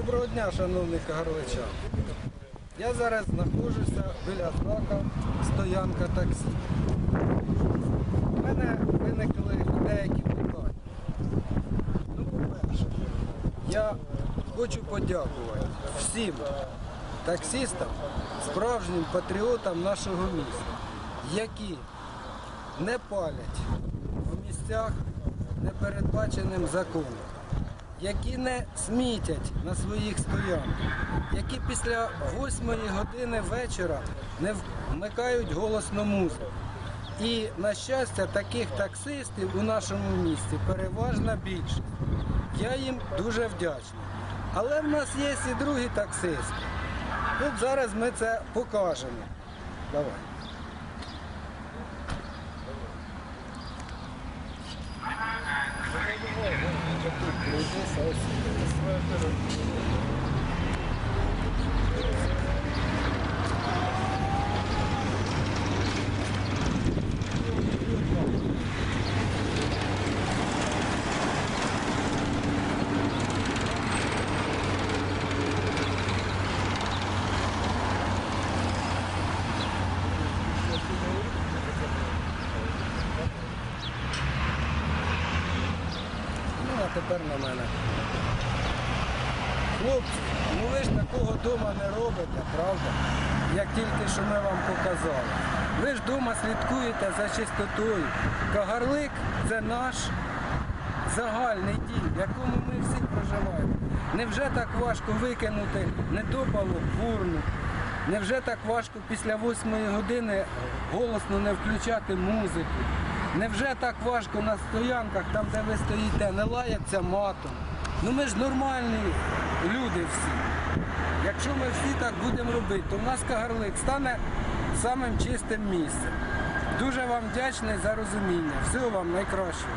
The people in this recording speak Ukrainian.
Доброго дня, шановні кагарличани. Я зараз знаходжуся біля знака стоянка таксі. У мене виникли деякі питання. Ну, по-перше, я хочу подякувати всім таксістам, справжнім патріотам нашого міста, які не палять в місцях, не передбаченим законом які не смітять на своїх стоянках, які після 8 години вечора не вмикають голосну музику. І, на щастя, таких таксистів у нашому місті переважна більшість. Я їм дуже вдячний. Але в нас є і другі таксисти. От зараз ми це покажемо. Давай. Ну, а тепер на мене. Хлопці, ну ви ж такого вдома не робите, правда? Як тільки що ми вам показали. Ви ж вдома слідкуєте за чистотою. Кагарлик це наш загальний дім, в якому ми всі проживаємо. Невже так важко викинути недопалу урну? Невже так важко після восьмої години голосно не включати музику? Невже так важко на стоянках, там де ви стоїте, не лаяться матом? Ну ми ж нормальні люди всі. Якщо ми всі так будемо робити, то в нас Кагарлик стане самим чистим місцем. Дуже вам вдячний за розуміння. Всього вам найкращого.